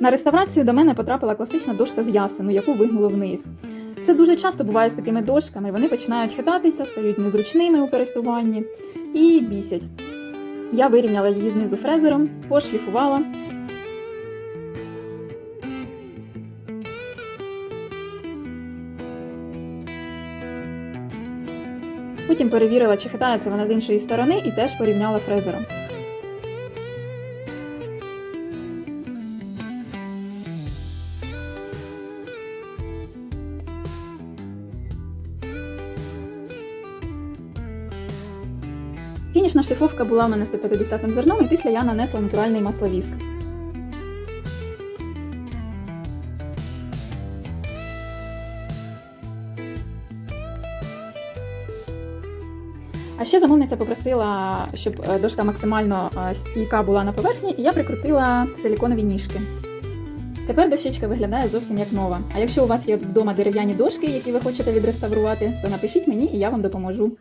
На реставрацію до мене потрапила класична дошка з ясену, яку вигнуло вниз. Це дуже часто буває з такими дошками. Вони починають хитатися, стають незручними у користуванні і бісять. Я вирівняла її знизу фрезером, пошліфувала. Потім перевірила, чи хитається вона з іншої сторони, і теж порівняла фрезером. Фінішна шліфовка була у мене 150 зерном, і після я нанесла натуральний масловіск. А ще замовниця попросила, щоб е, дошка максимально е, стійка була на поверхні, і я прикрутила силіконові ніжки. Тепер дощечка виглядає зовсім як нова. А якщо у вас є вдома дерев'яні дошки, які ви хочете відреставрувати, то напишіть мені і я вам допоможу.